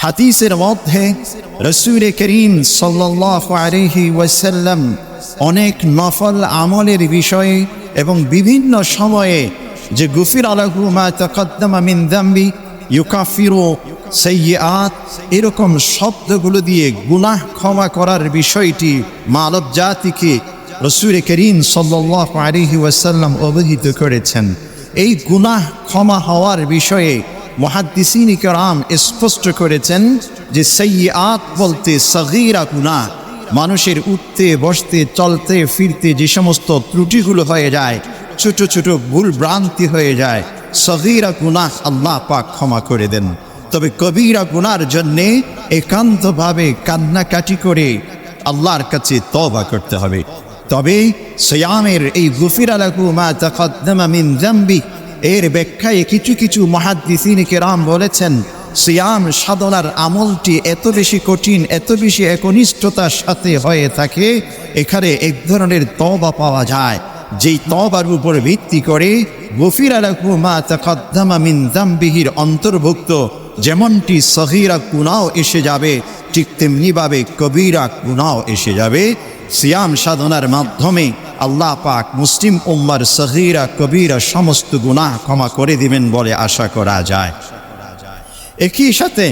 হাদিসের মধ্যে রসুল করিম আলহি ওয়াসাল্লাম অনেক নফল আমলের বিষয়ে এবং বিভিন্ন সময়ে যে গুফির আলাহু মা তকদ্দমা ইউকাফিরো সৈয়াত এরকম শব্দগুলো দিয়ে গুনাহ ক্ষমা করার বিষয়টি মানব জাতিকে রসুল করিম সাল্লাহ আলহি ওয়াসাল্লাম অবহিত করেছেন। এই গুনাহ ক্ষমা হওয়ার বিষয়ে মহাদ্দিসিন কেরাম স্পষ্ট করেছেন যে সৈয়াত বলতে সগিরা গুনাহ। মানুষের উঠতে, বসতে, চলতে, ফিরতে যে সমস্ত ত্রুটিগুলো হয়ে যায়, ছোট ছোট ভুল ভ্রান্তি হয়ে যায়, সগিরা গুনাহ আল্লাহ পাক ক্ষমা করে দেন। তবে কবিরা গুনার জন্যে একান্তভাবে কান্নাকাটি করে আল্লাহর কাছে তবা করতে হবে। তবে সয়ামের এই গুফির আলাকু মা তাকদ্দামা মিন জাম্বি এর ব্যাখ্যায় কিছু কিছু মহাদ্দিসিন কেরাম বলেছেন, সিয়াম সাধনার আমলটি এত বেশি কঠিন, এত বেশি একনিষ্ঠতার সাথে হয়ে থাকে, এখানে এক ধরনের তবা পাওয়া যায়। যেই তবার উপর ভিত্তি করে, গফির আলাকু মা তাকদ্দামা মিন জাম্বিহির অন্তর্ভুক্ত, যেমনটি সহিরা কুনাও এসে যাবে, ঠিক তেমনিভাবে কবিরা কুনাও এসে যাবে। সিয়াম সাধনার মাধ্যমে আল্লাহ পাক মুসলিম উম্মার সহিরা কবিরা সমস্ত গুনাহ ক্ষমা করে দিবেন বলে আশা করা যায়। একই সাথে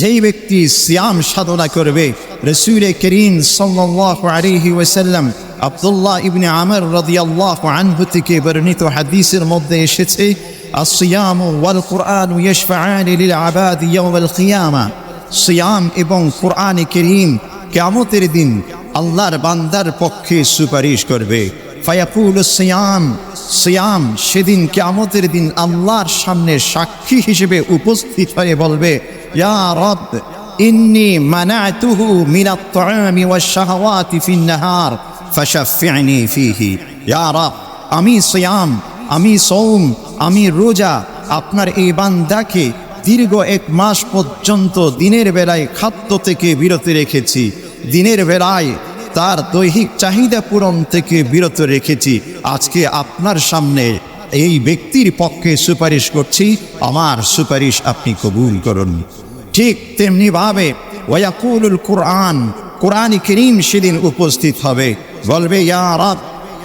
যেই ব্যক্তি সিয়াম সাধনা করবে, রসুল করিম আলাইহি ওয়াসাল্লাম আব্দুল্লাহ ইবনে আমর রাদিয়াল্লাহু আনহু থেকে বর্ণিত হাদিসের মধ্যে এসেছে আসিয়াম ওয়াল কোরআন ইয়াশফাআন লিল আবাদ ইয়াউমাল কিয়ামা সিয়াম এবং কোরআন করিম কিয়ামতের দিন আল্লাহর বান্দার পক্ষে সুপারিশ করবে। ফায়াকুল সিয়াম সিয়াম সেদিন কিয়ামতের দিন আল্লাহর সামনে সাক্ষী হিসেবে উপস্থিত হয়ে বলবে, ইয়া রব, ইন্নি মানাতুহু মিনাত তাআমি ওয়াশ শাহাওয়াতি ফিন নাহার ফাশাফি'নি ফিহি। ইয়া রব, আমি সিয়াম, আমি সৌম, আমি রোজা, আপনার এই বান্দাকে দীর্ঘ এক মাস পর্যন্ত দিনের বেলায় খাদ্য থেকে বিরত রেখেছি। দিনের বেলায় তার দৈহিক চাহিদা পূরণ থেকে বিরত রেখেছি। আজকে আপনার সামনে এই ব্যক্তির পক্ষে সুপারিশ করছি। আমার সুপারিশ আপনি কবুল করুন। ঠিক তেমনিভাবে ওয়াকুলুল কোরআন কোরআন করিম সেদিন উপস্থিত হবে। বলবে, ইয়া রাব,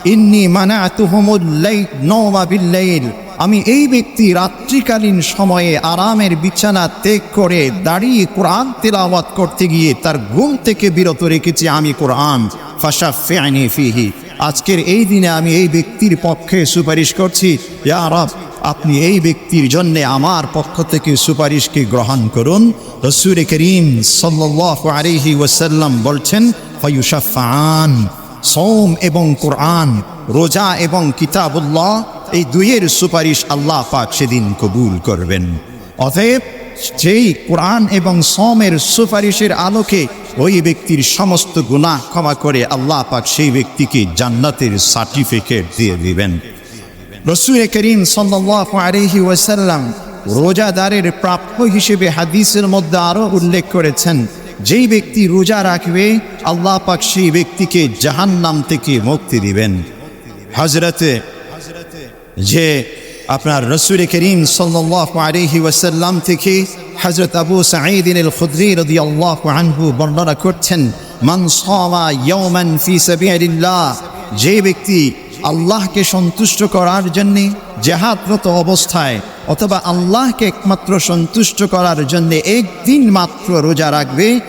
ইন্নি মানাতুহুমুল্লাই নওমা বিল্লাইল আমি এই ব্যক্তি রাত্রিকালীন সময়ে আরামের বিছানা ত্যাগ করে দাঁড়িয়ে কোরআন তেলাওয়াত করতে গিয়ে তার ঘুম থেকে বিরত রেখেছি আমি কোরআন। ফাশা ফেআনি ফিহি। আজকের এই দিনে আমি এই ব্যক্তির পক্ষে সুপারিশ করছি, ইয়া আপনি এই ব্যক্তির জন্যে আমার পক্ষ থেকে সুপারিশকে গ্রহণ করুন। রসুর করিম সাল্লাল্লাহু আলাইহি ওয়াসাল্লাম বলছেন ফয়ুশাফান সোম এবং কোরআন, রোজা এবং কিতাবুল্লাহ এই দুইয়ের সুপারিশ আল্লাহ পাক সেদিন কবুল করবেন। অতএব যেই কোরআন এবং সমের সুপারিশের আলোকে ওই ব্যক্তির সমস্ত গুনাহ ক্ষমা করে আল্লাহ পাক সেই ব্যক্তিকে জান্নাতের সার্টিফিকেট দিয়ে দিবেন। রসুল করিম সাল্লাহ ওয়াসাল্লাম রোজাদারের প্রাপ্য হিসেবে হাদিসের মধ্যে আরও উল্লেখ করেছেন, যেই ব্যক্তি রোজা রাখবে, আল্লাহ পাক সেই ব্যক্তিকে জাহান্নাম থেকে মুক্তি দিবেন। হজরতে যে আপনার রসুল করিম আলহি ওয়াসাল্লাম থেকে হজরত আবু সাঈদিন আনহু বর্ণনা করছেন যে ব্যক্তি আল্লাহকে সন্তুষ্ট করার জন্যে জেহাদরত অবস্থায় অথবা আল্লাহকে একমাত্র সন্তুষ্ট করার জন্য একদিন মাত্র রোজা রাখবে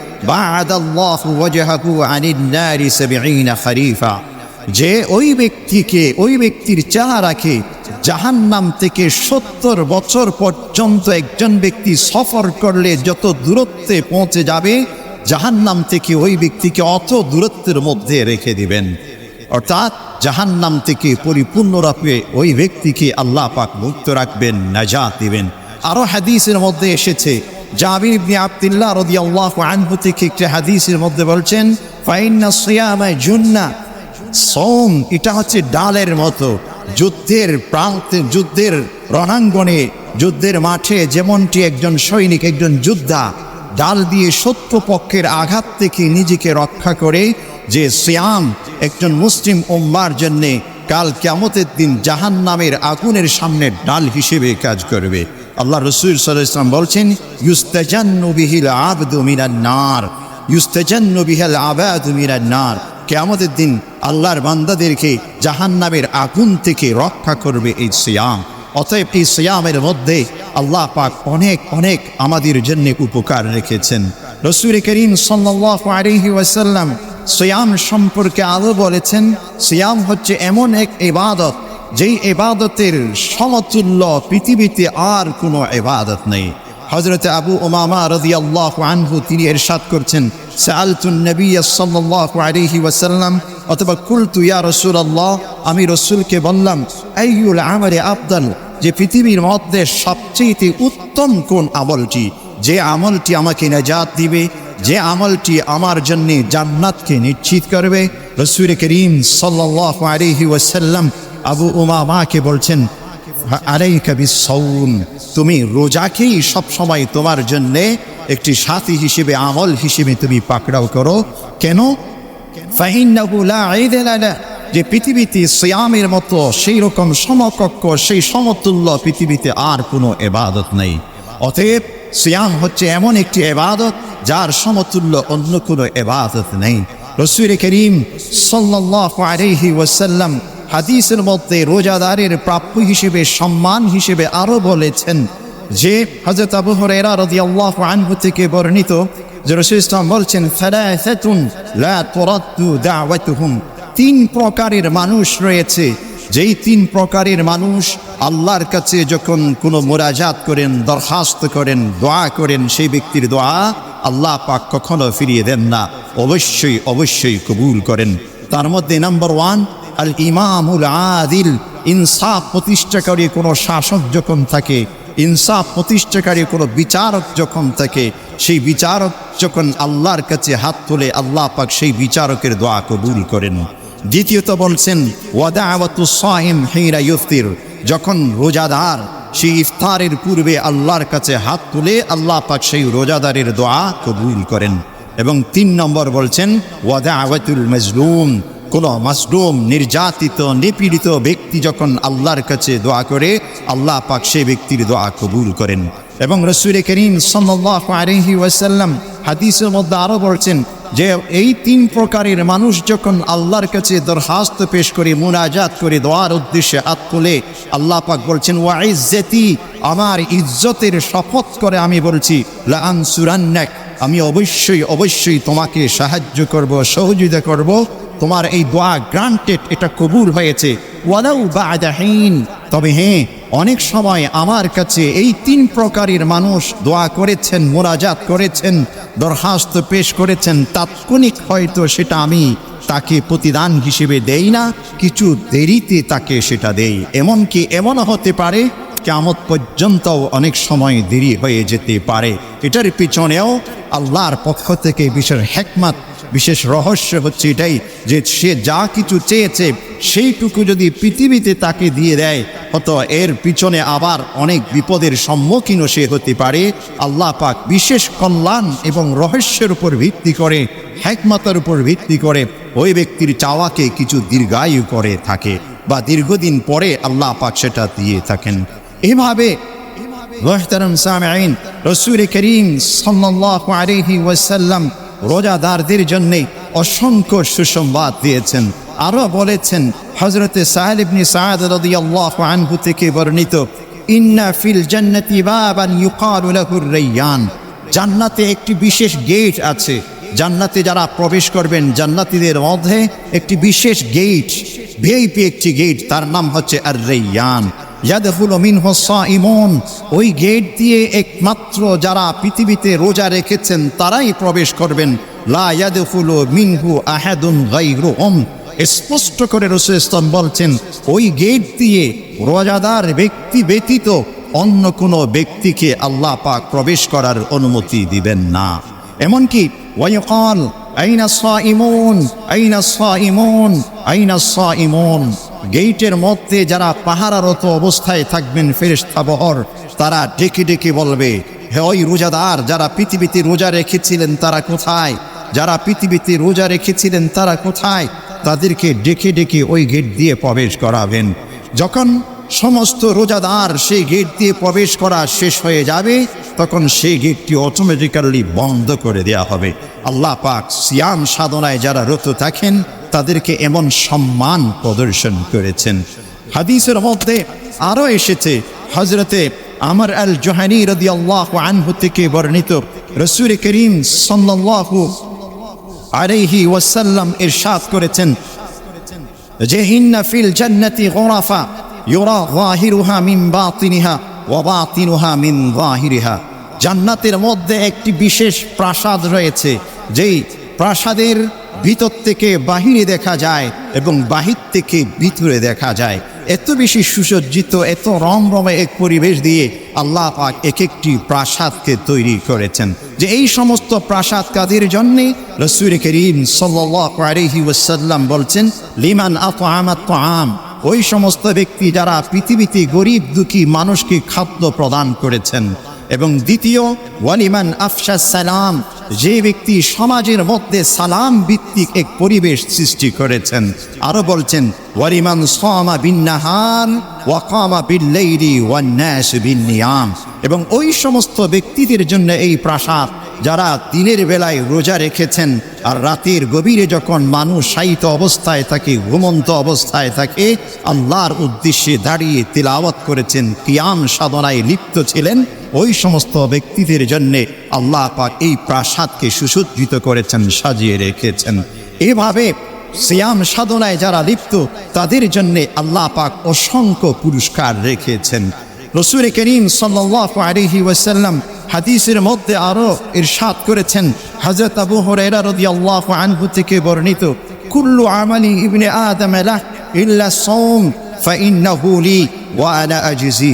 যে ওই ব্যক্তিকে, ওই ব্যক্তির চেহারাকে জাহান্নাম থেকে সত্তর বছর পর্যন্ত একজন ব্যক্তি সফর করলে যত দূরত্বে পৌঁছে যাবে, জাহান্নাম থেকে ওই ব্যক্তিকে অত দূরত্বের মধ্যে রেখে দিবেন। অর্থাৎ জাহান্নাম থেকে পরিপূর্ণরূপে ওই ব্যক্তিকে আল্লাহ পাক মুক্ত রাখবেন, নাজাত দিবেন। আরও হাদিসের মধ্যে এসেছে, জাবির ইবনে আব্দুল্লাহ রাদিয়াল্লাহু আনহু থেকে একটি হাদিসের মধ্যে বলছেন, ফাইন্না সিয়ামা জুন্না সোম, এটা হচ্ছে ডালের মতো। যুদ্ধের প্রান্তে, যুদ্ধের রণাঙ্গনে, যুদ্ধের মাঠে যেমনটি একজন সৈনিক, একজন যোদ্ধা ডাল দিয়ে শত্রুপক্ষের আঘাত থেকে নিজেকে রক্ষা করে, যে সিয়াম একজন মুসলিম উম্মার জন্যে কাল কেমতের দিন জাহান নামের আগুনের সামনে ডাল হিসেবে কাজ করবে। আল্লাহ রসুল সাল্লাহ ইসলাম বলছেন, ইউস্তাজান্নু বিহিল আবদু মিনান নার, ইউস্তাজান্নু বিহাল আবাদু নার। কেয়ামতের দিন আল্লাহর বান্দাদেরকে জাহান্নামের আগুন থেকে রক্ষা করবে এই সিয়াম। অতএব এই সিয়ামের মধ্যে আল্লাহ পাক অনেক অনেক আমাদের জন্য উপকার রেখেছেন। রসুল করিম ওয়াসাল্লাম সিয়াম সম্পর্কে আরও বলেছেন, সিয়াম হচ্ছে এমন এক এবাদত যেই এবাদতের সমতুল্য পৃথিবীতে আর কোনো এবাদত নেই। হজরত আবু ওমামা রদি আল্লাহ আনহু তিনি এরশাদ করছেন ওয়াসাল্লাম অথবা কুলতু রসুল আল্লাহ আমি রসুলকে বললাম আইউল আমারে আবদাল যে পৃথিবীর মধ্যে সবচেয়ে উত্তম কোন আমলটি? যে আমলটি আমাকে নাজাত দিবে, যে আমলটি আমার জন্য জান্নাতকে নিশ্চিত করবে। রসুল করিম সাল্লাহ আলহি ওয়াসাল্লাম আবু উমামাকে বলছেন আলাইকা বিসৌম তুমি রোজাকেই সবসময় তোমার জন্যে একটি সাথী হিসেবে, আমল হিসেবে তুমি পাকড়াও করো। কেন? যে পৃথিবীতে সিয়ামের মতো সেই রকম সমকক্ষ, সেই সমতুল্য পৃথিবীতে আর কোনো এবাদত নেই। অতএব সিয়াম হচ্ছে এমন একটি এবাদত, যার সমতুল্য অন্য কোনো এবাদত নেই। রসুল করিম সাল্লাহ আলহি ওয়াসাল্লাম হাদিসের মধ্যে রোজাদারের প্রাপ্য হিসেবে, সম্মান হিসেবে আরও বলেছেন যে হজরত আবু হরেরা রদি আল্লাহ আনহু থেকে বর্ণিত যে, রসুল বলছেন তিন প্রকারের মানুষ রয়েছে। যেই তিন প্রকারের মানুষ আল্লাহর কাছে যখন কোনো মোরাজাত করেন, দরখাস্ত করেন, দোয়া করেন, সেই ব্যক্তির দোয়া আল্লাহ পাক কখনো ফিরিয়ে দেন না। অবশ্যই অবশ্যই কবুল করেন। তার মধ্যে নাম্বার ওয়ান আল ইমামুল আদিল। ইনসাফ প্রতিষ্ঠাকারী কোনো শাসক যখন থাকে, ইনসাফ প্রতিষ্ঠাকারী কোনো বিচারক যখন থাকে, সেই বিচারক যখন আল্লাহর কাছে হাত তোলে, আল্লাহ পাক সেই বিচারকের দোয়া কবুল করেন। দ্বিতীয়ত বলছেন ওয়াদা যখন রোজাদার সেই ইফতারের পূর্বে আল্লাহর কাছে হাত তুলে, আল্লাহ পাক সেই রোজাদারের দোয়া কবুল করেন। এবং তিন নম্বর বলছেন ওয়াদা আওয়াতুল মজলুম। কোনো মাসরুম নির্যাতিত, নিপীড়িত ব্যক্তি যখন আল্লাহর কাছে দোয়া করে, আল্লাহ পাক সেই ব্যক্তির দোয়া কবুল করেন। এবং রসুল করিম সাল্লাহ ওয়াসাল্লাম হাদিসের মধ্যে আরও বলছেন যে, এই তিন প্রকারের মানুষ যখন আল্লাহর কাছে দরখাস্ত পেশ করে, মুনাজাত করে দোয়ার উদ্দেশ্যে হাত তোলে, আল্লাহ পাক বলছেন ওয়াইজ্জতি আমার ইজ্জতের শপথ করে আমি বলছি লান সুরান্নাক আমি অবশ্যই অবশ্যই তোমাকে সাহায্য করব, সহযোগিতা করব তোমার এই দোয়া গ্রান্টেড এটা কবুল হয়েছে। ওয়ালাউ বাদাহীন তবে হ্যাঁ অনেক সময় আমার কাছে এই তিন প্রকারের মানুষ দোয়া করেছেন মোরাজাত করেছেন, দরখাস্ত পেশ করেছেন। তাৎক্ষণিক হয়তো সেটা আমি তাকে প্রতিদান হিসেবে দেই না, কিছু দেরিতে তাকে সেটা দেই। এমনকি এমনও হতে পারে কেমত পর্যন্তও অনেক সময় দেরি হয়ে যেতে পারে। এটার পিছনেও আল্লাহর পক্ষ থেকে বিশেষ হেকমাত, বিশেষ রহস্য হচ্ছে এটাই যে সে যা কিছু চেয়েছে সেইটুকু যদি পৃথিবীতে তাকে দিয়ে দেয় হতো এর পিছনে আবার অনেক বিপদের সম্মুখীনও সে হতে পারে। আল্লাহ পাক বিশেষ কল্যাণ এবং রহস্যের উপর ভিত্তি করে হ্যাকমাতার উপর ভিত্তি করে ওই ব্যক্তির চাওয়াকে কিছু দীর্ঘায়ু করে থাকে বা দীর্ঘদিন পরে আল্লাহ পাক সেটা দিয়ে থাকেন। এভাবে রসুল ওয়াসাল্লাম রোজাদারদের জন্যে অসংখ্য সুসংবাদ দিয়েছেন। আরও বলেছেন হজরতে সাহেব ইবনে সাদ রাদিয়াল্লাহু আনহু থেকে বর্ণিত বাবান রাইয়ান। জান্নাতে একটি বিশেষ গেট আছে। জান্নাতে যারা প্রবেশ করবেন, জান্নাতীদের মধ্যে একটি বিশেষ গেট, ভিআইপি একটি গেট, তার নাম হচ্ছে আর রেয়ান ইয়াদফুল মিন ইমন ওই গেট দিয়ে একমাত্র যারা পৃথিবীতে রোজা রেখেছেন, তারাই প্রবেশ করবেন। লা মিনহু আহাদুন স্পষ্ট করে রসুল ইসলাম বলছেন, ওই গেট দিয়ে রোজাদার ব্যক্তি ব্যতীত অন্য কোনো ব্যক্তিকে আল্লাহ পাক প্রবেশ করার অনুমতি দিবেন না। এমনকি ওয়াইকাল, আইনা সাইমুন আইনা সাইমুন আইনা সাইমুন গেইটের মধ্যে যারা পাহারারত অবস্থায় থাকবেন, ফেরেশতা বহর, তারা ডেকে ডেকে বলবে, হে ওই রোজাদার, যারা পৃথিবীতে রোজা রেখেছিলেন তারা কোথায়? যারা পৃথিবীতে রোজা রেখেছিলেন তারা কোথায়? তাদেরকে ডেকে ডেকে ওই গেট দিয়ে প্রবেশ করাবেন। যখন সমস্ত রোজাদার সেই গেট দিয়ে প্রবেশ করা শেষ হয়ে যাবে, তখন সেই গেটটি অটোমেটিক্যালি বন্ধ করে দেওয়া হবে। আল্লাহ পাক সিয়াম সাধনায় যারা রত থাকেন তাদেরকে এমন সম্মান প্রদর্শন করেছেন। হাদিসের মধ্যে আরও এসেছে হজরতে আমর আল জোহানি রদি আল্লাহ আনহু থেকে বর্ণিত রসুল করিম সাল্লাল্লাহু আলাইহি ওয়াসাল্লাম ইরশাদ করেছেন, যে হিন্না ফিল জান্নাতি গোরাফা ইউরা গাহিরুহা মিন বাতিনিহা ওয়া বাতিনুহা মিন গাহিরিহা জান্নাতের মধ্যে একটি বিশেষ প্রাসাদ রয়েছে, যেই প্রাসাদের ভিতর থেকে বাহিরে দেখা যায় এবং বাহির থেকে ভিতরে দেখা যায়। এত বেশি সুসজ্জিত, এত রমরমে এক পরিবেশ দিয়ে আল্লাহ পাক এক একটি প্রাসাদকে তৈরি করেছেন। যে এই সমস্ত প্রাসাদ কাদের জন্যে? রসুল করিম ওয়াসাল্লাম বলছেন, লিমান আতআমাত আম ওই সমস্ত ব্যক্তি যারা পৃথিবীতে গরিব দুঃখী মানুষকে খাদ্য প্রদান করেছেন। এবং দ্বিতীয়, ওয়ালিমান আফসা সালাম, যে ব্যক্তি সমাজের মধ্যে সালাম ভিত্তিক এক পরিবেশ সৃষ্টি করেছেন। আরও বলছেন, ওয়ালিমান সামা বিন্নাহার, ওয়াকামা বিল্লাইলি ওয়ান্নাস বিন্নিয়াম। এবং ওই সমস্ত ব্যক্তিদের জন্য এই প্রাসাদ, যারা দিনের বেলায় রোজা রেখেছেন আর রাতের গভীরে যখন মানুষ শায়িত অবস্থায় থাকে, ঘুমন্ত অবস্থায় থাকে, আল্লাহর উদ্দেশ্যে দাঁড়িয়ে তিলাওয়াত করেছেন, কিয়াম সাধনায় লিপ্ত ছিলেন ওই সমস্ত ব্যক্তিদের জন্যে আল্লাহ পাক এই প্রাসাদকে সুসজ্জিত করেছেন, সাজিয়ে রেখেছেন। এভাবে সিয়াম সাধনায় যারা লিপ্ত, তাদের জন্যে আল্লাহ পাক অসংখ্য পুরস্কার রেখেছেন। রসুল করিম সাল্লাল্লাহু আলাইহি ওয়াসাল্লাম হাদিসের মধ্যে আরও ইরশাদ করেছেন, হযরত আবু হুরায়রা রাদিয়াল্লাহু আনহু থেকে বর্ণিত, কুল্লু আমালি ইবনে আদম ইল্লা সাওম ফাইন্নাহু লি ওয়া আনা আজজি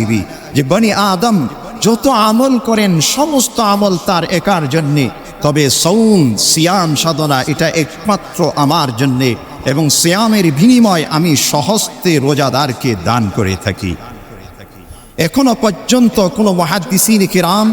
যে বনি আদম যত আমল করেন, সমস্ত আমল তার একার জন্যে। তবে সৌম সিয়াম সাধনা এটা একমাত্র আমার জন্যে এবং সিয়ামের বিনিময় আমি সহস্তে রোজাদারকে দান করে থাকি। এখনও পর্যন্ত কোনো মহাদ্দিসিন কিরাম,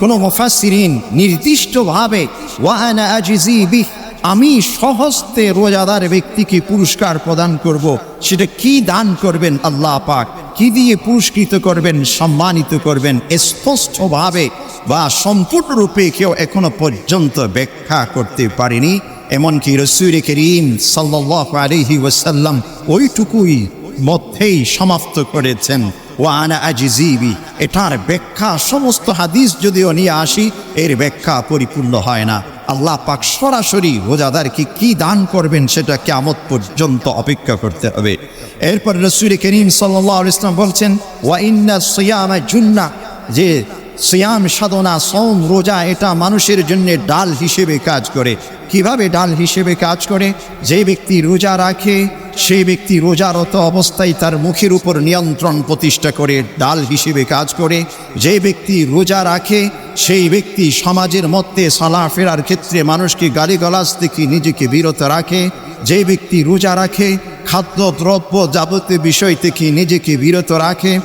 কোনো মুফাসসিরিন নির্দিষ্টভাবে ওয়াহানা আজিজি বিহ আমি সহস্তে রোজাদার ব্যক্তিকে পুরস্কার প্রদান করব। সেটা কি দান করবেন আল্লাহ পাক? কি দিয়ে পুরস্কৃত করবেন, সম্মানিত করবেন? স্পষ্টভাবে বা সম্পূর্ণরূপে কেউ এখনও পর্যন্ত ব্যাখ্যা করতে পারেনি। এমনকি রসুল করিম সাল্লাহ আলহি ওয়াসাল্লাম ওইটুকুই মধ্যেই সমাপ্ত করেছেন। ওয়ানা আজিজিবি, এটার ব্যাখ্যা, সমস্ত হাদিস যদিও নিয়ে আসি, এর ব্যাখ্যা পরিপূর্ণ হয় না। আল্লাহ পাক সরাসরি রোজাদারকে কি দান করবেন সেটা কেমত পর্যন্ত অপেক্ষা করতে হবে। এরপর রসুল করিম সাল্লাহ ইসলাম বলছেন ওয়াইন্না সৈয়ামা জুন্না যে সিয়াম সাধনা সোম রোজা, এটা মানুষের জন্য ডাল হিসেবে কাজ করে। কীভাবে ডাল হিসেবে কাজ করে? যে ব্যক্তি রোজা রাখে সেই ব্যক্তি রোজারত অবস্থায় তার মুখের উপর নিয়ন্ত্রণ প্রতিষ্ঠা করে, ডাল হিসেবে কাজ করে। যে ব্যক্তি রোজা রাখে, সেই ব্যক্তি সমাজের মধ্যে সালা ফেরার ক্ষেত্রে মানুষকে গালিগালাজ থেকে নিজেকে বিরত রাখে। যে ব্যক্তি রোজা রাখে, খাদ্য, দ্রব্য যাবতীয় বিষয় থেকে নিজেকে বিরত রাখে।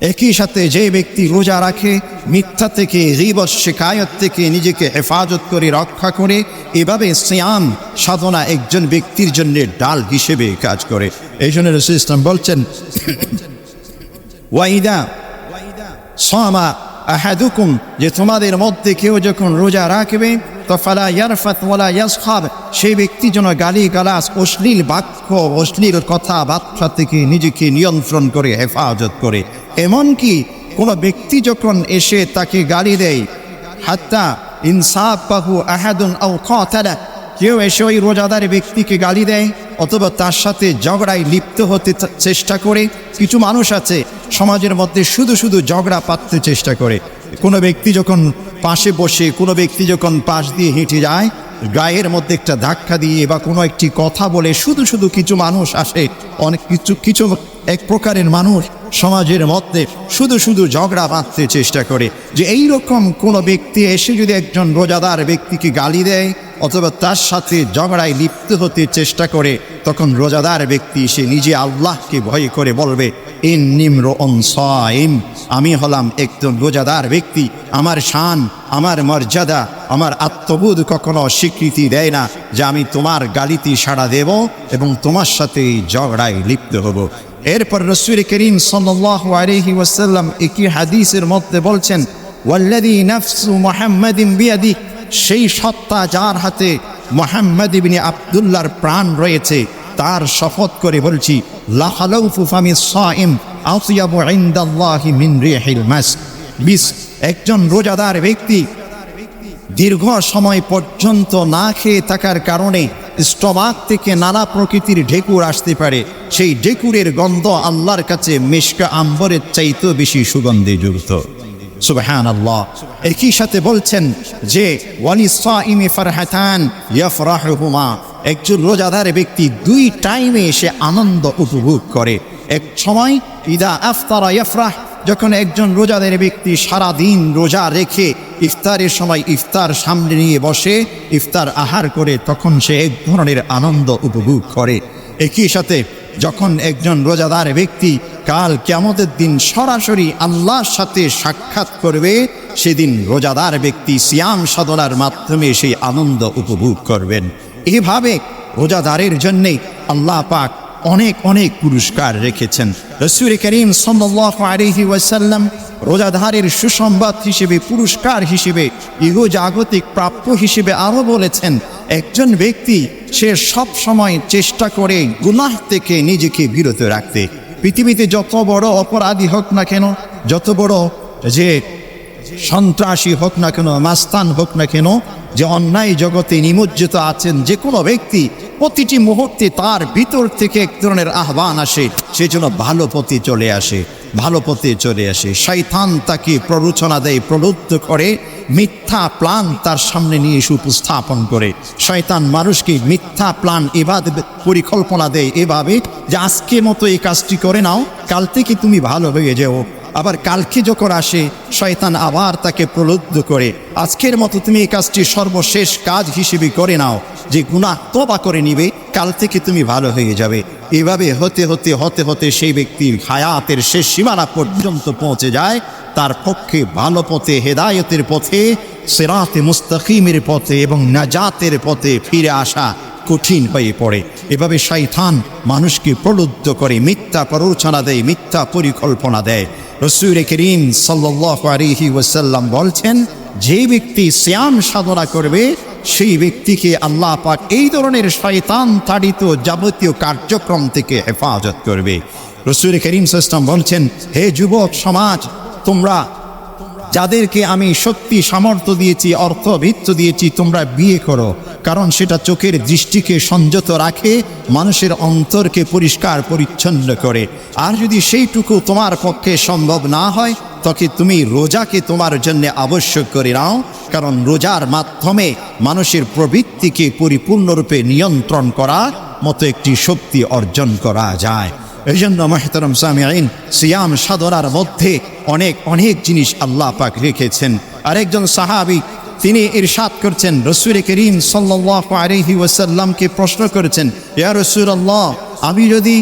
একই সাথে যে ব্যক্তি রোজা রাখে, মিথ্যা থেকে রিবত শেখায়ত থেকে নিজেকে হেফাজত করে, রক্ষা করে, এভাবে সিয়াম সাধনা একজন ব্যক্তির জন্য ডাল হিসেবে কাজ করে। এই জন্য রসুল ইসলাম বলছেন, ওয়াইদা সামা আহাদুকুম যে তোমাদের মধ্যে কেউ যখন রোজা রাখবে তো ফালা ইয়ারফাত ওয়ালা ইয়াসখাব। সেই ব্যক্তি যেন গালি গালাস অশ্লীল বাক্য, অশ্লীল কথাবার্তা থেকে নিজেকে নিয়ন্ত্রণ করে, হেফাজত করে। এমনকি কোনো ব্যক্তি যখন এসে তাকে গালি দেয়, হাত্তা ইনসাফ বাহু আহাদুন আও কথালা কেউ এসে ওই রোজাদার ব্যক্তিকে গালি দেয়, অথবা তার সাথে ঝগড়ায় লিপ্ত হতে চেষ্টা করে। কিছু মানুষ আছে সমাজের মধ্যে শুধু শুধু ঝগড়া পাততে চেষ্টা করে। কোনো ব্যক্তি যখন পাশে বসে কোনো ব্যক্তি যখন পাশ দিয়ে হেঁটে যায়, গায়ের মধ্যে একটা ধাক্কা দিয়ে বা কোনো একটি কথা বলে, শুধু শুধু কিছু মানুষ আসে। অনেক কিছু কিছু এক প্রকারের মানুষ সমাজের মধ্যে শুধু শুধু ঝগড়া বাঁধতে চেষ্টা করে। যে এই রকম কোনো ব্যক্তি এসে যদি একজন রোজাদার ব্যক্তিকে গালি দেয়, অথবা তার সাথে ঝগড়ায় লিপ্ত হতে চেষ্টা করে, তখন রোজাদার ব্যক্তি সে নিজে আল্লাহকে ভয় করে বলবে আমি হলাম একজন রোজাদার ব্যক্তি। আমার শান, আমার মর্যাদা, আমার আত্মবোধ কখনো স্বীকৃতি দেয় না যে আমি তোমার গালিতে সাড়া দেব এবং তোমার সাথে ঝগড়ায় লিপ্ত হব। এরপর রসুল করিম সাল্লাল্লাহু আলাইহি ওয়াসাল্লাম হাদিসের মধ্যে বলছেন সেই সত্তা যার হাতে মোহাম্মদ ইবনে আব্দুল্লাহর প্রাণ রয়েছে। তার শপথ করে বলছি একজন রোজাদার ব্যক্তি দীর্ঘ সময় পর্যন্ত না খেয়ে থাকার কারণে স্টমাক থেকে নানা প্রকৃতির ঢেকুর আসতে পারে। সেই ঢেকুরের গন্ধ আল্লাহর কাছে মিশকা আম্বরের চাইতেও বেশি সুগন্ধি যুক্ত সুবহান আল্লাহ একই সাথে বলছেন যে, ওয়ালি সাইমি ফারহাতান ইয়াফরাহুমা একজন রোজাদার ব্যক্তি দুই টাইমে সে আনন্দ উপভোগ করে। এক সময় ইদা আফতারা ইয়াফরাহ, যখন একজন রোজাদের ব্যক্তি সারা দিন রোজা রেখে ইফতারের সময় ইফতার সামনে নিয়ে বসে, ইফতার আহার করে, তখন সে এক ধরনের আনন্দ উপভোগ করে। একই সাথে যখন একজন রোজাদার ব্যক্তি কাল কেমতের দিন সরাসরি আল্লাহর সাথে সাক্ষাৎ করবে, সেদিন রোজাদার ব্যক্তি সিয়াম সাধনার মাধ্যমে সেই আনন্দ উপভোগ করবেন। এভাবে রোজাদারের জন্যে আল্লাহ পাক অনেক অনেক পুরস্কার রেখেছেন। রসুল করিম আলাইহি ওয়াসাল্লাম রোজাধারের সুসংবাদ হিসেবে, পুরস্কার হিসেবে ইহো জাগতিক প্রাপ্য হিসেবে আরও বলেছেন, একজন ব্যক্তি সে সব সময় চেষ্টা করে গুনাহ থেকে নিজেকে বিরত রাখতে। পৃথিবীতে যত বড় অপরাধী হোক না কেন, যত বড় যে সন্ত্রাসী হোক না কেন, মাস্তান হোক না কেন যে অন্যায় জগতে নিমজ্জিত আছেন যে কোনো ব্যক্তি, প্রতিটি মুহূর্তে তার ভিতর থেকে এক ধরনের আহ্বান আসে সেজন্য ভালো পথে চলে আসে, ভালো পথে চলে আসে। শৈতান তাকে প্ররোচনা দেয়, প্রলুব্ধ করে, মিথ্যা প্লান তার সামনে নিয়ে এসে উপস্থাপন করে। শয়তান মানুষকে মিথ্যা প্লান এভাবে পরিকল্পনা দেয় এভাবে যে আজকে মতো এই কাজটি করে নাও, কাল থেকে তুমি ভালো হয়ে যেও। আবার কালকে যখন আসে, শয়তান আবার তাকে প্রলুব্ধ করে, আজকের মতো তুমি এই কাজটি সর্বশেষ কাজ হিসেবে করে নাও, যে গুণা তোবা করে নিবে, কাল থেকে তুমি ভালো হয়ে যাবে। এভাবে হতে হতে হতে হতে সেই ব্যক্তির হায়াতের শেষ সীমানা পর্যন্ত পৌঁছে যায়, তার পক্ষে ভালো পথে, হেদায়তের পথে, সেরাতে মুস্তাকিমের পথে এবং নাজাতের পথে ফিরে আসা। কঠিন হয়ে পড়ে। এভাবে শয়তান মানুষকে প্রলুব্ধ করে, মিথ্যা প্ররোচনা দেয়, মিথ্যা পরিকল্পনা দেয়। রসুল করিম সাল্লাহ আলিহি ওয়াসাল্লাম বলছেন, যে ব্যক্তি শ্যাম সাধনা করবে, সেই ব্যক্তিকে আল্লাহ পাক এই ধরনের শয়তান তাড়িত যাবতীয় কার্যক্রম থেকে হেফাজত করবে। রসুল করিম সাল্লাম বলছেন, হে যুবক সমাজ, তোমরা যাদেরকে আমি শক্তি সামর্থ্য দিয়েছি অর্থ ভিত্ত দিয়েছি, তোমরা বিয়ে করো। কারণ সেটা চোখের দৃষ্টিকে সংযত রাখে, মানুষের অন্তরকে পরিষ্কার পরিচ্ছন্ন করে। আর যদি সেইটুকু তোমার পক্ষে সম্ভব না হয় তখন তুমি রোজাকে তোমার জন্য আবশ্যক করে নাও। কারণ রোজার মাধ্যমে মানুষের প্রবৃত্তিকে পরিপূর্ণরূপে নিয়ন্ত্রণ করা, মতো একটি শক্তি অর্জন করা যায়। এই জন্য মাহতারম সামিয়াইন, সিয়াম সাধনার মধ্যে অনেক অনেক জিনিস আল্লাহ পাক রেখেছেন। আরেকজন সাহাবি, তিনি ইরশাদ করছেন, রসুল করিম সাল্লাহ আলহি প্রশ্ন করেছেন, ইয়া রসুল আল্লাহ আমি যদি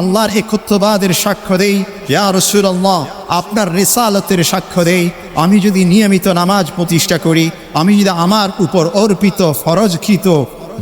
আল্লাহর একত্ববাদের সাক্ষ্য দেই, ইয়া রসুল আল্লাহ আপনার রেসালতের সাক্ষ্য দেই, আমি যদি নিয়মিত নামাজ প্রতিষ্ঠা করি, আমি যদি আমার উপর অর্পিত ফরজকৃত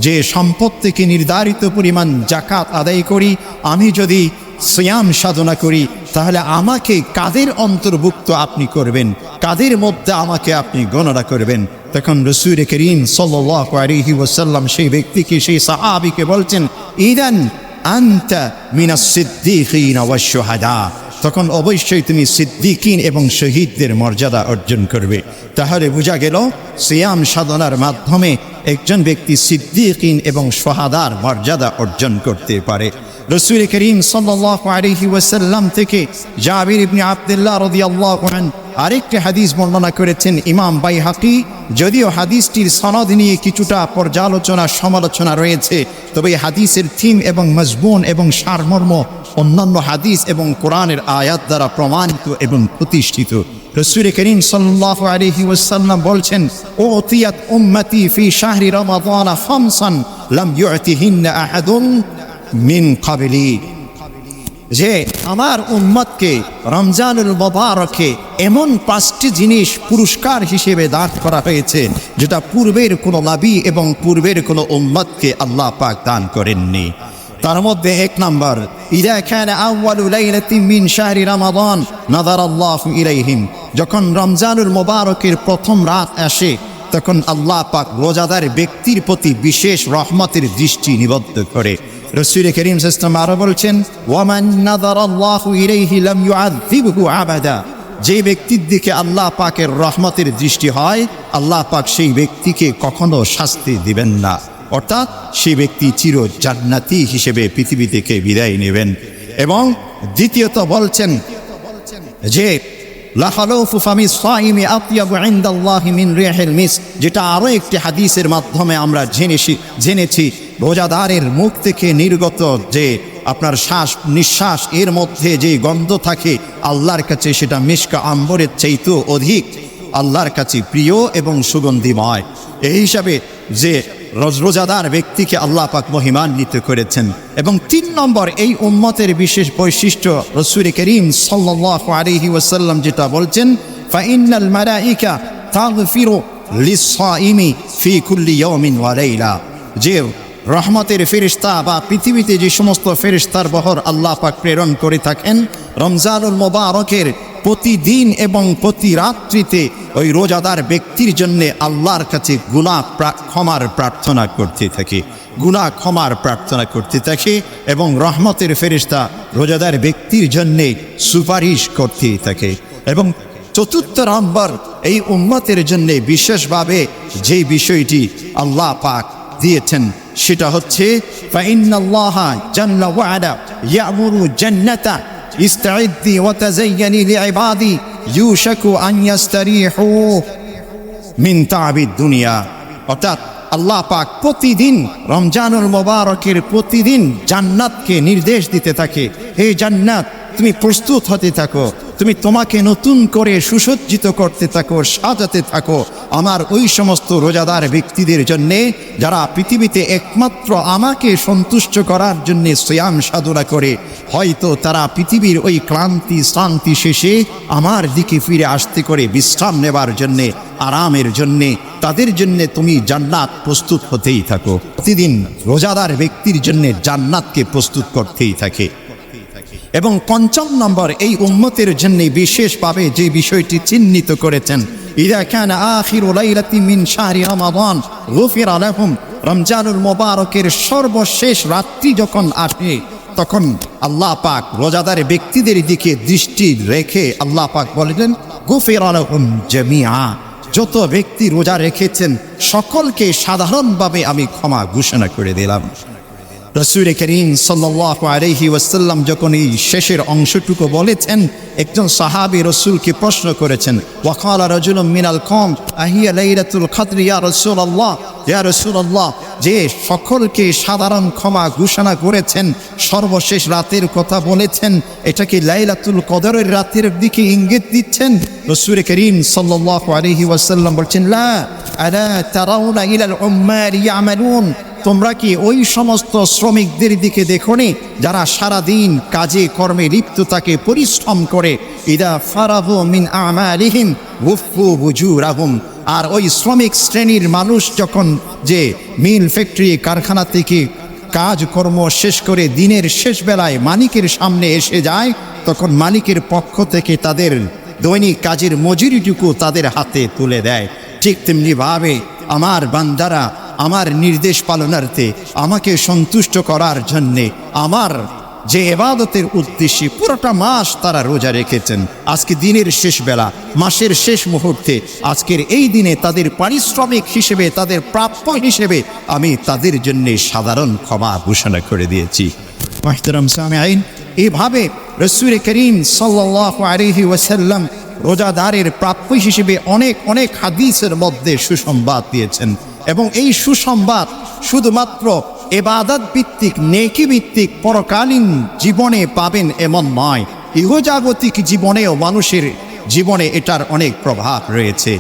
যে সম্পদ থেকে নির্ধারিত পরিমাণ জাকাত আদায় করি, আমি যদি সিয়াম সাধনা করি, তাহলে আমাকে কাদের অন্তর্ভুক্ত আপনি করবেন? কাদের মধ্যে আমাকে আপনি গণনা করবেন? তখন রসুর করিম সাল্লাহ ওসাল্লাম সেই ব্যক্তিকে, সেই সাহাবিকে বলছেন, ইদান আন্তা মিনা সিদ্দিকিন অবশ্যহাদা তখন অবশ্যই তুমি সিদ্দিকিন এবং শহীদদের মর্যাদা অর্জন করবে। তাহলে বোঝা গেল, সিয়াম সাধনার মাধ্যমে একজন ব্যক্তি সিদ্দিকিন এবং সোহাদার মর্যাদা অর্জন করতে পারে। রসুল করিম সাল্লাহ আলহি ওয়াসাল্লাম থেকে জাবির ইবনে আবদুল্লাহ রদিয়াল্লাহ আরেকটি হাদিস বর্ণনা করেছেন ইমাম বাই হাকি যদিও হাদিসটির সনদ নিয়ে কিছুটা পর্যালোচনা, সমালোচনা রয়েছে, তবে হাদিসের থিম এবং মজবুন এবং সারমর্ম অন্যান্য হাদিস এবং কোরআনের আয়াত দ্বারা প্রমাণিত এবং প্রতিষ্ঠিত। রসুল করিম সাল্লাহ আলহি ওয়াসাল্লাম বলছেন ও অতিয়াত উম্মতি ফি শাহরি রমাদান ফামসান লাম ইউতিহিন্না আহাদুন। মিন কাবিলি, যে আমার উম্মতকে রমজানুল মোবারকে এমন পাঁচটি জিনিস পুরস্কার হিসেবে দান করা হয়েছে, যেটা পূর্বের কোনো নাবি এবং পূর্বের কোনো উম্মতকে আল্লাহ পাক দান করেননি। তার মধ্যে এক নাম্বার, ইদা আউয়ালু মিন যখন রমজানুল মোবারকের প্রথম রাত আসে, তখন আল্লাহ পাক রোজাদার ব্যক্তির প্রতি বিশেষ রহমতের দৃষ্টি নিবদ্ধ করে। রসুল করিম ইসলাম আরও বলছেন যে ব্যক্তির দিকে আল্লাহ পাকের রহমতের দৃষ্টি হয়, আল্লাহ পাক সেই ব্যক্তিকে কখনো শাস্তি দিবেন না। অর্থাৎ সেই ব্যক্তি চির জান্নাতি হিসেবে পৃথিবী থেকে বিদায় নেবেন। এবং দ্বিতীয়ত বলছেন যে যেটা আরও একটি হাদিসের মাধ্যমে আমরা জেনেছি জেনেছি। রোজাদারের মুখ থেকে নির্গত যে আপনার শ্বাস নিঃশ্বাস, এর মধ্যে যে গন্ধ থাকে, আল্লাহর কাছে সেটা মিশকা আম্বরের চাইতেও অধিক, আল্লাহর কাছে প্রিয় এবং সুগন্ধিময়। এই হিসাবে যে রোজাদার ব্যক্তিকে আল্লাহ পাক মহিমান্বিত করেছেন। এবং তিন নম্বর, এই উম্মতের বিশেষ বৈশিষ্ট্য রসুল করিম সাল্লাল্লাহু আলাইহি ওয়াসাল্লাম যেটা বলছেন ফাইনাল ফি কুল্লি যে রহমতের ফেরিস্তা বা পৃথিবীতে যে সমস্ত ফেরিস্তার বহর আল্লাহ পাক প্রেরণ করে থাকেন, রমজানুল মোবারকের প্রতিদিন এবং প্রতি রাত্রিতে ওই রোজাদার ব্যক্তির জন্য আল্লাহর কাছে গুণা ক্ষমার প্রার্থনা করতে থাকে। গুণা ক্ষমার প্রার্থনা করতে থাকে এবং রহমতের ফেরিস্তা রোজাদার ব্যক্তির জন্যে সুপারিশ করতে থাকে। এবং চতুর্থ নম্বর, এই উম্মতের জন্যে বিশেষভাবে যে বিষয়টি আল্লাহ পাক দিয়েছেন, সেটা হচ্ছে ইয়ামুরু ইস্তাইদ্দি ওয়া তাযায়্যানি লিইবাদি ইউশাকু আন ইয়াস্তারিহু মিন তাবিদ দুনিয়া অর্থাৎ আল্লাহ পাক প্রতিদিন রমজানুল মোবারকের প্রতিদিন জান্নাতকে নির্দেশ দিতে থাকে। হে জান্নাত তুমি প্রস্তুত হতে থাকো। তুমি তোমাকে নতুন করে সুসজ্জিত করতে থাকো, সাজাতে থাকো। আমার ওই সমস্ত রোজাদার ব্যক্তিদের জন্যে, যারা পৃথিবীতে একমাত্র আমাকে সন্তুষ্ট করার জন্যে শ্যাম সাধনা করে, হয়তো তারা পৃথিবীর ওই ক্লান্তি শ্রান্তি শেষে আমার দিকে ফিরে আসতে করে বিশ্রাম নেবার জন্যে, আরামের জন্যে, তাদের জন্যে তুমি জান্নাত প্রস্তুত হতেই থাকো। প্রতিদিন রোজাদার ব্যক্তির জন্যে জান্নাতকে প্রস্তুত করতেই থাকে। এবং পঞ্চম নম্বর, এই উম্মতের জন্য বিশেষভাবে যে বিষয়টি চিহ্নিত করেছেন, ইদা কান আখির লাইলাতি মিন শাহরি রমাদান, গফির আলাহুম রমজানুল মোবারকের সর্বশেষ রাত্রি যখন আসে, তখন আল্লাহ পাক রোজাদার ব্যক্তিদের দিকে দৃষ্টি রেখে আল্লাহ পাক বলেন গফির আলাহুম জামিআ, যত ব্যক্তি রোজা রেখেছেন, সকলকে সাধারণভাবে আমি ক্ষমা ঘোষণা করে দিলাম। রসুল করিম সাল্লাহ আলহি ওয়াসাল্লাম যখন এই শেষের অংশটুকু বলেছেন, একজন সাহাবি রসুলকে প্রশ্ন করেছেন, ওয়াকাল রজুল মিনাল কম আহিয়া লাইলাতুল খাদর ইয়া রসুল আল্লাহ ইয়া রসুল আল্লাহ যে সকলকে সাধারণ ক্ষমা ঘোষণা করেছেন, সর্বশেষ রাতের কথা বলেছেন এটা কি লাইলাতুল কদরের রাতের দিকে ইঙ্গিত দিচ্ছেন? রসুল করিম সাল্লাহ আলহি ওয়াসাল্লাম বলছেন, লা, আলা তারাউনা ইলাল উম্মার ইয়ামালুন? তোমরা কি ওই সমস্ত শ্রমিকদের দিকে দেখোনি, যারা সারাদিন কাজে কর্মে লিপ্ত থাকে পরিশ্রম করে? ইদা ফারাহু মিন আমালিহিম গুফু বুজুরাহুম আর ওই শ্রমিক শ্রেণির মানুষ যখন যে মিল ফ্যাক্টরি কারখানা থেকে কাজকর্ম শেষ করে দিনের শেষ বেলায় মালিকের সামনে এসে যায়, তখন মালিকের পক্ষ থেকে তাদের দৈনিক কাজের মজুরিটুকু তাদের হাতে তুলে দেয়। ঠিক তেমনিভাবে আমার বান্দারা আমার নির্দেশ পালনার্থে আমাকে সন্তুষ্ট করার জন্যে আমার যে এবাদতের উদ্দেশ্যে পুরোটা মাস তারা রোজা রেখেছেন। আজকে দিনের শেষ বেলা, মাসের শেষ মুহূর্তে, আজকের এই দিনে তাদের পারিশ্রমিক হিসেবে, তাদের প্রাপ্য হিসেবে আমি তাদের জন্যে সাধারণ ক্ষমা ঘোষণা করে দিয়েছি। সামিআইন এভাবে রসুল করিম সাল্লাহ আলহি ওয়াসাল্লাম রোজাদারের প্রাপ্য হিসেবে অনেক অনেক হাদিসের মধ্যে সুসংবাদ দিয়েছেন। এবং এই সুসংবাদ শুধুমাত্র এবাদত ভিত্তিক, নেকি ভিত্তিক, পরকালীন জীবনে পাবেন এমন নয়। ইহজাগতিক জীবনেও মানুষের জীবনে এটার অনেক প্রভাব রয়েছে।